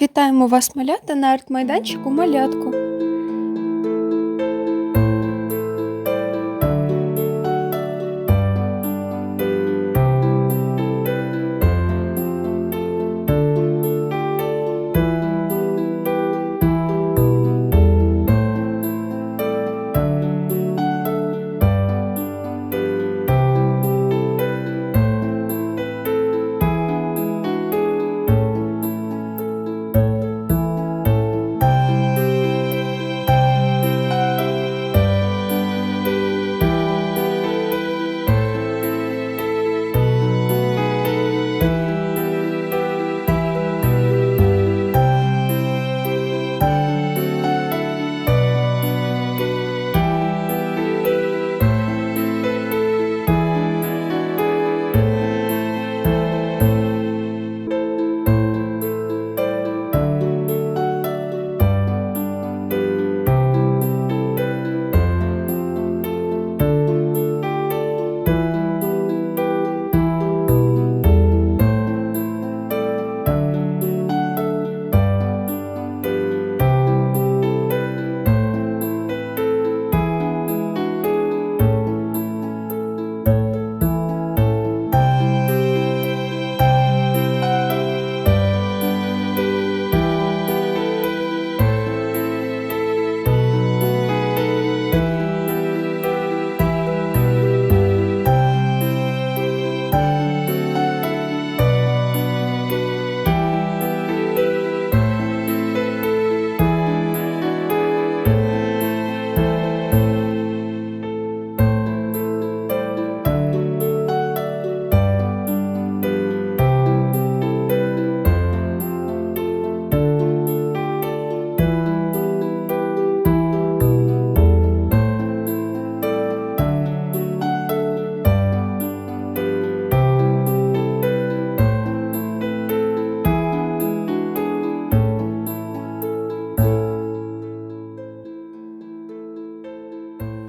Вітаємо вас, малята, на арт-майданчику малятку.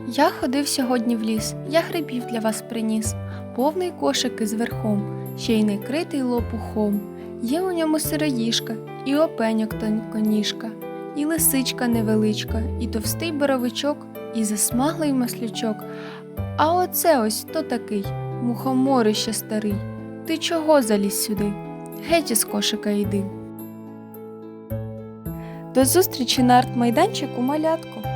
Я ходив сьогодні в ліс, я грибів для вас приніс, повний кошик із верхом, ще й не критий лопухом. Є у ньому сироїжка, і опеньок тонконіжка, і лисичка невеличка, і товстий боровичок, і засмаглий маслючок. А оце ось то такий, мухоморище старий. Ти чого заліз сюди? Геть із кошика йди. До зустрічі на арт-майданчику малятку.